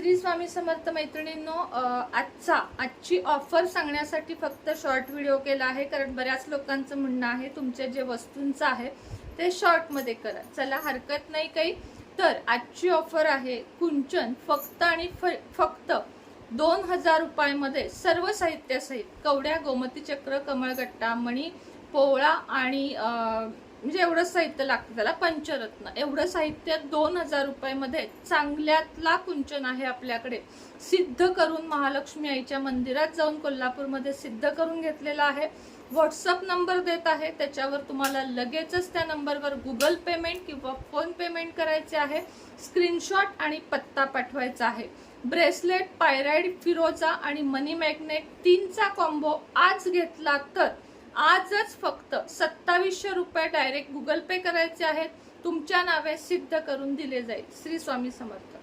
श्री स्वामी समर्थ मैत्रिणींनो आजचा आजची ऑफर सांगण्यासाठी फक्त शॉर्ट व्हिडिओ केला आहे कारण बऱ्याच लोकांचं म्हणणं आहे तुमच्या जे वस्तूंचं आहे ते शॉर्टमध्ये करा. चला हरकत नाही काही. तर आजची ऑफर आहे कुंचन फक्त आणि फ- फक्त दोन हजार रुपयामध्ये सर्व साहित्यासहित कवड्या गोमती चक्र कमळगट्टा मणी पोवळा आणि म्हणजे एवढं साहित्य लागतं त्याला पंचरत्न. एवढं साहित्य दोन हजार रुपयामध्ये चांगल्यातला कुंचन आहे आपल्याकडे. सिद्ध करून महालक्ष्मी आईच्या मंदिरात जाऊन कोल्हापूरमध्ये सिद्ध करून घेतलेला आहे. व्हॉट्सअप नंबर देत आहे. त्याच्यावर तुम्हाला लगेचच त्या नंबरवर गुगल पेमेंट किंवा फोन पेमेंट करायचे आहे. स्क्रीनशॉट आणि पत्ता पाठवायचा आहे. ब्रेसलेट पायराईड फिरोजा आणि मनी मॅग्नेट तीनचा कॉम्बो आज घेतला तर आजच फक्त सत्तावीसशे रुपये डायरेक्ट गुगल पे करायचे आहेत. तुमच्या नावे सिद्ध करून दिले जाईल. श्री स्वामी समर्थ.